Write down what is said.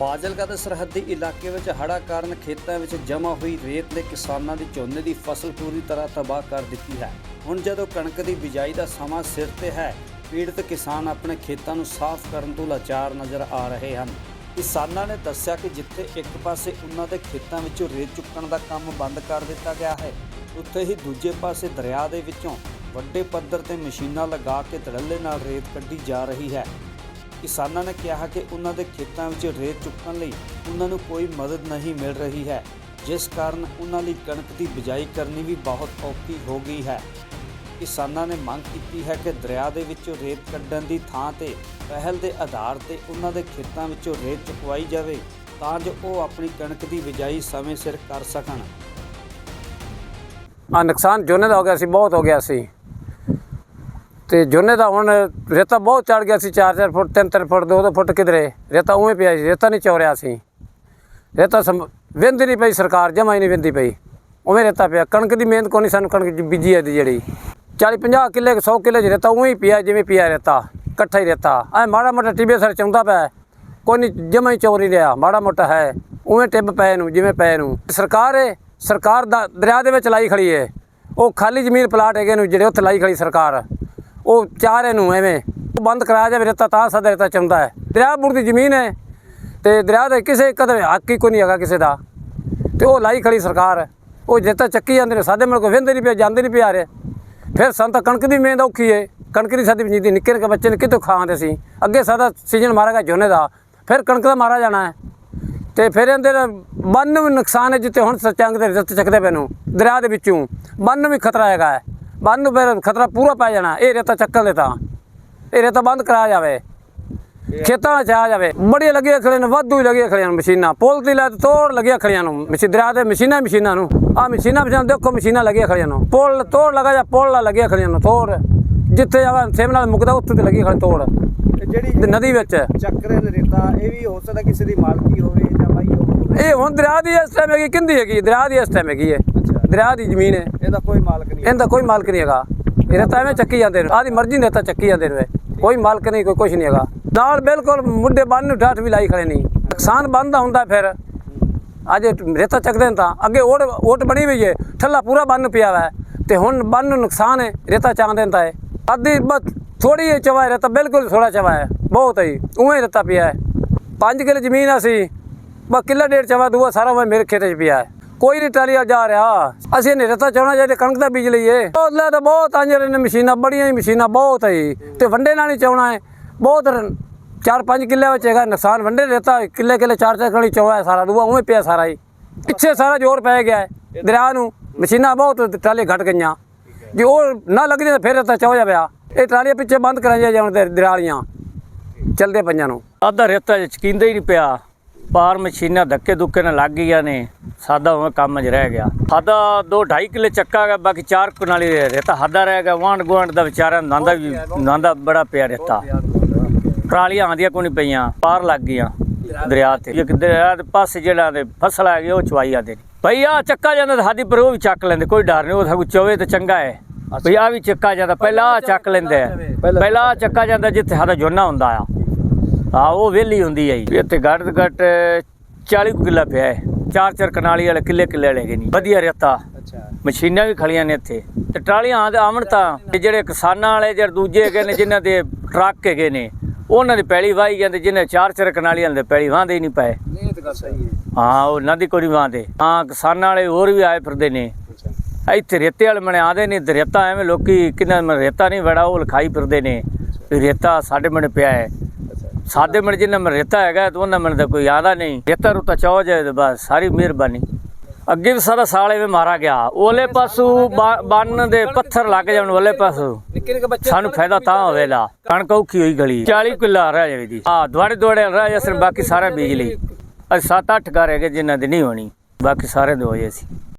ਫਾਜ਼ਿਲਕਾ ਦੇ ਸਰਹੱਦੀ ਇਲਾਕੇ ਵਿੱਚ ਹੜ੍ਹਾਂ ਕਾਰਨ ਖੇਤਾਂ ਵਿੱਚ ਜਮ੍ਹਾਂ ਹੋਈ ਰੇਤ ਨੇ ਕਿਸਾਨਾਂ ਦੀ ਝੋਨੇ ਦੀ ਫਸਲ ਪੂਰੀ ਤਰ੍ਹਾਂ ਤਬਾਹ ਕਰ ਦਿੱਤੀ ਹੈ। ਹੁਣ ਜਦੋਂ ਕਣਕ ਦੀ ਬਿਜਾਈ ਦਾ ਸਮਾਂ ਸਿਰ ਤੇ ਹੈ, ਪੀੜਤ ਕਿਸਾਨ ਆਪਣੇ ਖੇਤਾਂ ਨੂੰ ਸਾਫ਼ ਕਰਨ ਤੋਂ ਲਾਚਾਰ ਨਜ਼ਰ ਆ ਰਹੇ ਹਨ। ਕਿਸਾਨਾਂ ਨੇ ਦੱਸਿਆ ਕਿ ਜਿੱਥੇ ਇੱਕ ਪਾਸੇ ਉਹਨਾਂ ਦੇ ਖੇਤਾਂ ਵਿੱਚੋਂ ਰੇਤ ਚੁੱਕਣ ਦਾ ਕੰਮ ਬੰਦ ਕਰ ਦਿੱਤਾ ਗਿਆ ਹੈ, ਉੱਥੇ ਹੀ ਦੂਜੇ ਪਾਸੇ ਦਰਿਆ ਦੇ ਵਿੱਚੋਂ ਵੱਡੇ ਪੱਧਰ ਤੇ ਮਸ਼ੀਨਾਂ ਲਗਾ ਕੇ ਧੜੱਲੇ ਨਾਲ ਰੇਤ ਕੱਢੀ ਜਾ ਰਹੀ ਹੈ। ਕਿਸਾਨਾਂ ਨੇ ਕਿਹਾ ਕਿ ਉਹਨਾਂ ਦੇ ਖੇਤਾਂ ਵਿੱਚ ਰੇਤ ਚੁੱਕਣ ਲਈ ਉਹਨਾਂ ਨੂੰ ਕੋਈ ਮਦਦ ਨਹੀਂ ਮਿਲ ਰਹੀ ਹੈ, ਜਿਸ ਕਾਰਨ ਉਹਨਾਂ ਲਈ ਕਣਕ ਦੀ ਬਿਜਾਈ ਕਰਨੀ ਵੀ ਬਹੁਤ ਔਖੀ ਹੋ ਗਈ ਹੈ। ਕਿਸਾਨਾਂ ਨੇ ਮੰਗ ਕੀਤੀ ਹੈ ਕਿ ਦਰਿਆ ਦੇ ਵਿੱਚੋਂ ਰੇਤ ਕੱਢਣ ਦੀ ਥਾਂ ਤੇ ਪਹਿਲ ਦੇ ਆਧਾਰ ਤੇ ਉਹਨਾਂ ਦੇ ਖੇਤਾਂ ਵਿੱਚੋਂ ਰੇਤ ਚੁਕਵਾਈ ਜਾਵੇ ਤਾਂ ਜੋ ਉਹ ਆਪਣੀ ਕਣਕ ਦੀ ਬਿਜਾਈ ਸਮੇਂ ਸਿਰ ਕਰ ਸਕਣ। ਆ ਨੁਕਸਾਨ ਝੋਨੇ ਦਾ ਹੋ ਗਿਆ ਸੀ, ਬਹੁਤ ਹੋ ਗਿਆ ਸੀ। ਤੇ ਝੋਨੇ ਦਾ ਹੁਣ ਰੇਤਾ ਬਹੁਤ ਚੜ ਗਿਆ ਸੀ 4-4 ਫੁੱਟ 3-3 ਫੁੱਟ 2-2 ਫੁੱਟ ਕਿਧਰੇ। ਰੇਤਾ ਉਵੇਂ ਪਿਆ ਸੀ, ਰੇਤਾ ਨਹੀਂ ਚੌਰਿਆ ਸੀ। ਰੇਤਾ ਸਮ- ਵਿੰਦੀ ਨਹੀਂ ਪਈ ਸਰਕਾਰ, ਜਮਾ ਹੀ ਨਹੀਂ ਵਿੰਦੀ ਪਈ। ਉਵੇਂ ਰੇਤਾ ਪਿਆ, ਕਣਕ ਦੀ ਮਿਹਨਤ ਕੋਈ ਨਹੀਂ, ਸਾਨੂੰ ਕਣਕ ਬੀਜੀ ਹੈ ਜਿਹੜੀ। 40-50 ਕਿੱਲੇ 100 ਕਿੱਲੇ 'ਚ ਰੇਤਾ ਉਵੇਂ ਹੀ ਪਿਆ, ਜਿਵੇਂ ਪਿਆ ਰੇਤਾ, ਇਕੱਠਾ ਹੀ ਰੇਤਾ। ਐ ਮਾੜਾ ਮੋਟਾ ਟਿੱਬੇ ਸਰ ਚੌਂਦਾ ਪਿਆ, ਕੋਈ ਨਹੀਂ, ਜਮਾ ਹੀ ਚੋਰੀ ਰਿਹਾ, ਮਾੜਾ ਮੋਟਾ ਹੈ। ਉਵੇਂ ਟਿੱਬ ਪਏ ਨੂੰ, ਜਿਵੇਂ ਪਏ ਨੂੰ। ਸਰਕਾਰ ਹੈ ਸਰਕਾਰ ਦਾ ਦਰਿਆ ਦੇ ਵਿੱਚ ਲਾਈ ਖੜੀ ਹੈ ਉਹ ਖਾਲੀ ਜ਼ਮੀਨ ਪਲਾਟ ਹੈਗੇ ਨੂੰ, ਜਿਹੜੇ ਉੱਥੇ ਲਾਈ ਖੜੀ ਸਰਕਾਰ। ਉਹ ਚਾਰੇ ਨੂੰ ਐਵੇਂ। ਉਹ ਬੰਦ ਕਰਾਇਆ ਜਾਵੇ, ਰੇਤਾ ਤਾਂ ਸਦਾ ਰੇਤਾ ਚੰਦਾ ਹੈ। ਦਰਿਆ ਬੁੜ ਦੀ ਜ਼ਮੀਨ ਹੈ ਤੇ ਦਰਿਆ ਦੇ ਕਿਸੇ ਕਦਰ ਹੱਕ ਹੀ ਕੋਈ ਨਹੀਂ ਹੈਗਾ ਕਿਸੇ ਦਾ। ਤੇ ਉਹ ਲਾਈ ਖੜੀ ਸਰਕਾਰ। ਉਹ ਰੇਤਾ ਚੱਕੀ ਜਾਂਦੇ ਨੇ, ਸਾਡੇ ਮਲ ਕੋ ਵਹਿੰਦੇ ਨਹੀਂ ਪਿਆ, ਜਾਂਦੇ ਨਹੀਂ ਪਿਆ ਰਹੇ। ਫਿਰ ਸੰਤ ਕਣਕ ਦੀ ਮਿਹਨਤ ਔਖੀ ਹੈ। ਕਣਕ ਦੀ ਸਾਡੀ ਜਿੰਦੀ ਨਿੱਕੇ ਨਿੱਕੇ ਬੱਚੇ ਨੇ ਕਿਤੋਂ ਖਾਂਦੇ ਸੀ ਅੱਗੇ ਸਾਡਾ ਸੀਜ਼ਨ ਮਾਰਾਗਾ ਝੋਨੇ ਦਾ। ਫਿਰ ਕਣਕ ਦਾ ਮਾਰਾ ਜਾਣਾ ਹੈ। ਤੇ ਫਿਰ ਇਹਦੇ ਨਾਲ ਬੰਨ ਨੂੰ ਵੀ ਨੁਕਸਾਨ ਹੈ ਜਿੱਤੇ ਹੁਣ ਸਚੰਗ ਦੇ ਰਸਤੇ ਚੱਕਦੇ ਪੈਨੂੰ ਦਰਿਆ ਦੇ ਵਿੱਚੋਂ। ਬੰਨ ਨੂੰ ਵੀ ਖਤਰਾ ਹੈਗਾ ਬੰਨ ਨੂੰ ਫਿਰ ਖਤਰਾ ਪੂਰਾ ਪੈ ਜਾਣਾ ਇਹ ਰੇਤਾ ਚੱਕਣ ਦੇ ਤਾਂ। ਇਹ ਰੇਤਾ ਬੰਦ ਕਰਾਇਆ ਜਾਵੇ। ਖੇਤਾਂ ਵਿੱਚ ਆ ਜਾਵੇ। ਬੜੀਆਂ ਲੱਗੀਆਂ ਖੜੀਆਂ ਨੇ ਵਾਧੂ ਹੀ ਲੱਗੀਆਂ ਖੜੀਆਂ ਨੇ ਮਸ਼ੀਨਾਂ। ਪੁੱਲ ਦੀ ਲੈ ਤੇ ਤੋੜ ਲੱਗੀਆਂ ਖੜੀਆਂ ਨੂੰ ਮਸ਼ੀ ਦਰਿਆ ਦੇ ਮਸ਼ੀਨਾਂ ਮਸ਼ੀਨਾਂ ਨੂੰ। ਆ ਮਸ਼ੀਨਾਂ ਮਸ਼ੀਨਾਂ ਦੇਖੋ ਮਸ਼ੀਨਾਂ ਲੱਗੀਆਂ ਖੜੀਆਂ ਨੂੰ। ਪੁੱਲ ਤੋੜ ਲਗਾ ਜਾਂ ਪੁੱਲ ਨਾਲ ਲੱਗੀਆਂ ਖੜੀਆਂ ਨੂੰ ਤੋੜ। ਜਿੱਥੇ ਆਵਾ ਸੇਮ ਨਾਲ ਮੁਕਦਾ ਉੱਥੇ ਤੇ ਲੱਗੀ ਖੜੀ ਤੋੜ। ਤੇ ਜਿਹੜੀ ਤੇ ਨਦੀ ਵਿੱਚ। ਚੱਕਰੇ ਰੇਤਾ ਇਹ ਵੀ ਹੋ ਸਕਦਾ ਕਿਸੇ ਦੀ ਮਾਲਕੀ ਹੋਵੇ ਜਾਂ ਬਾਈ ਹੋਵੇ। ਇਹ ਹੁਣ ਦਰਿਆ ਦੀ ਇਸ ਟਾਈਮ ਹੈਗੀ ਕਿੰਦੀ ਹੈਗੀ? ਦਰਿਆ ਦੀ ਇਸ ਟਾਈਮ ਹੈਗੀ ਹੈ ਦਰਿਆ ਦੀ ਜ਼ਮੀਨ ਹੈ। ਇਹਦਾ ਕੋਈ ਮਾਲਕ ਨਹੀਂ ਇਹਦਾ ਕੋਈ ਮਾਲਕ ਨਹੀਂ ਹੈਗਾ। ਇਹ ਰੇਤਾ ਐਵੇਂ ਚੱਕੀ ਜਾਂਦੇ ਨੇ। ਆਦੀ ਮਰਜ਼ੀ ਨੇ ਤਾਂ ਚੱਕੀ ਜਾਂਦੇ ਨੇ। ਕੋਈ ਮਾਲਕ ਨਹੀਂ ਕੋਈ ਕੁਝ ਨਹੀਂ ਹੈਗਾ। ਨਾਲ ਬਿਲਕੁਲ ਮੁੱਢੇ ਬੰਨ ਨੂੰ ਠਾਠ ਵੀ ਲਾਈ ਖੜੇ ਨਹੀਂ ਨੁਕਸਾਨ ਬੰਦਾ ਹੁੰਦਾ ਫਿਰ। ਅੱਜ ਰੇਤਾ ਚੱਕਦੇ ਨੇ ਤਾਂ। ਅੱਗੇ ਓਟ ਓਟ ਬਣੀ ਹੋਈ ਹੈ ਠੱਲਾ ਪੂਰਾ ਬੰਨ ਪਿਆ ਵਾ। ਹੈ ਤੇ ਹੁਣ ਬੰਨ ਨੂੰ ਨੁਕਸਾਨ ਹੈ। ਰੇਤਾ ਚਾਹੁੰਦੇ ਨੇ ਤਾਂ ਇਹ ਅੱਧੀ ਬਸ ਥੋੜੀ ਜਿਹੀ ਚਵਾ ਹੈ। ਰੇਤਾ ਬਿਲਕੁਲ ਥੋੜਾ ਚਵਾ ਹੈ। ਬਹੁਤ ਹੈ ਉਵੇਂ ਹੀ ਰੇਤਾ ਪਿਆ ਹੈ। 5 ਕਿੱਲੇ ਜ਼ਮੀਨ ਅਸੀਂ। ਬਸ ਕਿੱਲਾ ਡੇਢ ਚਵਾ ਦੂਆ ਸਾਰਾ ਮੇਰੇ ਖੇਤ 'ਚ ਪਿਆ ਹੈ। ਕੋਈ ਨਹੀਂ ਟਾਲੀ ਜਾ ਰਿਹਾ। ਅਸੀਂ ਨਹੀਂ ਰੇਤਾ ਚਾਹਣਾ ਚਾਹੀਦਾ, ਕਣਕ ਦਾ ਬੀਜ ਲਈਏ। ਉਹ ਤਾਂ ਬਹੁਤ ਆਂਜਰ ਨੇ ਮਸ਼ੀਨਾਂ, ਬੜੀਆਂ ਹੀ ਮਸ਼ੀਨਾਂ, ਬਹੁਤ ਹੈ ਜੀ। ਤੇ ਵੰਡੇ ਨਾਲ ਨਹੀਂ ਚਾਹਣਾ ਹੈ। ਬਹੁਤ ਚਾਰ ਪੰਜ ਕਿੱਲੇ ਵਿੱਚ ਹੈਗਾ ਨੁਕਸਾਨ। ਵੰਡੇ ਰੇਤਾ ਕਿੱਲੇ ਕਿੱਲੇ ਚਾਰ ਚਾਰ ਕਣੀ ਚੋਆ ਹੈ ਸਾਰਾ, ਦੂਆ ਉਵੇਂ ਪਿਆ ਸਾਰਾ ਹੀ ਪਿੱਛੇ ਸਾਰਾ ਜ਼ੋਰ ਪੈ ਗਿਆ ਹੈ, ਦਰਿਆ ਨੂੰ। ਮਸ਼ੀਨਾਂ ਬਹੁਤ ਟਰਾਲੇ ਘਟ ਗਈਆਂ। ਜੇ ਉਹ ਨਾ ਲੱਗਦੀ ਤਾਂ ਫਿਰ ਰੇਤਾ ਚੋ ਜਾਵੇ ਇਹ ਟਰਾਲੀਆਂ ਪਿੱਛੇ ਬੰਦ ਕਰਾਈਆਂ ਜਾਣ ਤੇ ਦਰਿਆ ਵਾਲੀਆਂ। ਚਲਦੇ ਪਈਆਂ ਨੂੰ। ਅੱਧਾ ਰੇਤਾ ਚਕੀਂਦਾ ਹੀ ਨਹੀਂ ਪਿਆ। ਪਾਰ ਮਸ਼ੀਨਾਂ ਧੱਕੇ ਦੁੱਕੇ ਨਾਲ ਲੱਗ ਗਈਆਂ ਨੇ। ਸਾਦਾ ਉਵੇਂ ਕੰਮ 'ਚ ਰਹਿ ਗਿਆ। ਸਾਦਾ 2 2.5 ਕਿੱਲੇ ਚੱਕਾ ਗਿਆ, ਬਾਕੀ 4 ਕੁਨਾਲੀ ਰੇਤਾ ਸਾਦਾ ਰਹਿ ਗਿਆ ਵਾਂਡ ਗੁਆਂਢ ਦਾ ਵਿਚਾਰਾ ਨਾਂਦਾ ਵੀ ਨਾਂਦਾ ਬੜਾ ਪਿਆ ਰੇਤਾ। ਟਰਾਲੀਆਂ ਆਂਦੀਆਂ ਕੋਈ ਨਹੀਂ ਪਈਆਂ, ਪਾਰ ਲੱਗ ਗਈਆਂ ਦਰਿਆ ਤੇ। ਇੱਕ ਦਰਿਆ ਦੇ ਪਾਸੇ ਜਿਹੜਾ ਦੇ ਫਸਲ ਆ ਗਈ, ਉਹ ਚਵਾਈ ਆਦੇ ਭਈ ਆ ਚੱਕਾ ਜਾਂਦਾ ਤਾਂ ਹਾਦੀ ਪਰ ਉਹ ਵੀ ਚੱਕ ਲੈਂਦੇ, ਕੋਈ ਡਰ ਨਹੀਂ ਉਹ ਸਗੋਂ ਚੋਵੇ ਤਾਂ ਚੰਗਾ ਹੈ। ਭਈ ਆ ਵੀ ਚੱਕਾ ਜਾਂਦਾ, ਪਹਿਲਾਂ ਆਹ ਚੱਕ ਲੈਂਦੇ ਆ ਪਹਿਲਾਂ ਆਹ ਚੱਕਾ ਜਾਂਦਾ ਜਿੱਥੇ ਸਾਡਾ ਝੋਨਾ ਹੁੰਦਾ ਆ। ਆ ਉਹ ਵਿਹਲੀ ਹੁੰਦੀ ਹੈ ਜੀ। ਇੱਥੇ ਘੱਟ ਤੋਂ ਘੱਟ 40 ਕੁ ਕਿੱਲਾ ਪਿਆ ਹੈ। ਚਾਰ ਚਾਰ ਕਨਾਲੀ ਵਾਲੇ ਕਿੱਲੇ ਕਿੱਲੇ ਵਾਲੇ ਹੈਗੇ ਨਹੀਂ ਵਧੀਆ ਰੇਤਾ। ਅੱਛਾ। ਮਸ਼ੀਨਾਂ ਵੀ ਖੜੀਆਂ ਨੇ ਇੱਥੇ। ਤੇ ਟਰਾਲੀਆਂ ਆਂਦੇ ਆਵਣ ਤਾਂ ਤੇ ਜਿਹੜੇ ਕਿਸਾਨਾਂ ਵਾਲੇ ਜਿਹੜੇ ਦੂਜੇ ਹੈਗੇ ਨੇ ਜਿਨ੍ਹਾਂ ਦੇ ਟਰੱਕ ਹੈਗੇ ਨੇ ਉਹਨਾਂ ਦੀ ਪੈਲੀ ਵਾਹੀ ਜਾਂਦੇ ਜਿਹਨੇ ਚਾਰ ਚਾਰ ਕਨਾਲੀਆਂ ਦੇ ਪੈਲੀ ਵਾਹਦੇ ਹੀ ਨਹੀਂ ਪਏ। ਨਹੀਂ ਤਾਂ ਗੱਲ ਸਹੀ ਹੈ। ਹਾਂ ਉਹ ਨਦੀ ਕੋਈ ਨਹੀਂ ਵਾਹਦੇ। ਹਾਂ ਕਿਸਾਨਾਂ ਵਾਲੇ ਹੋਰ ਵੀ ਆਏ ਫਿਰਦੇ ਨੇ। ਇੱਥੇ ਰੇਤੇ ਵਾਲੇ ਮਨੇ ਆਦੇ ਨੇ ਰੇਤਾ ਐਵੇਂ ਲੋਕੀ ਕਿੰਨਾ ਰੇਤਾ ਨਹੀਂ ਵੜਾ ਉਹ ਲਿਖਾਈ ਫਿਰਦੇ ਨੇ ਰੇਤਾ ਸਾਡੇ ਮਨੇ ਪਿਆ ਹੈ। ਅੱਛਾ ਸਾਡੇ ਮਨ ਜਿੰਨਾ ਮਨ ਰੇਤਾ ਹੈਗਾ, ਤੇ ਉਹਨਾਂ ਮਨ ਦਾ ਕੋਈ ਆਦਾ ਨਹੀਂ। ਰੇਤਾ ਰੁਤਾ ਚਾਹ ਜਾਏ ਤੇ ਬਸ ਅੱਗੇ ਵੀ ਸਾਰਾ ਸਾਲ ਐਵੇਂ ਮਾਰਾ ਗਿਆ। ਉਹਲੇ ਪਾਸੂ ਬੰਨ ਦੇ ਪੱਥਰ ਲੱਗ ਜਾਣ ਵਾਲੇ ਪਾਸੂ। ਸਾਨੂੰ ਫਾਇਦਾ ਤਾਂ ਹੋਵੇਲਾ ਕਣਕ ਔਖੀ ਹੋਈ ਗਲੀ। 40 ਕਿੱਲਾ ਰਹਿ ਜਾਵੇ ਦੀ ਹਾਂ ਦੁਆੜੇ ਦੁਆੜੇ ਰਹਿ ਜਾਸਨ ਬਾਕੀ ਸਾਰਾ ਬੀਜ ਲਈ। ਅਸੀਂ 7-8 ਘਰ ਹੈਗੇ ਜਿਨ੍ਹਾਂ ਦੀ ਨਹੀਂ ਹੋਣੀ। ਬਾਕੀ ਸਾਰੇ ਦੇ ਹੋਏ ਸੀ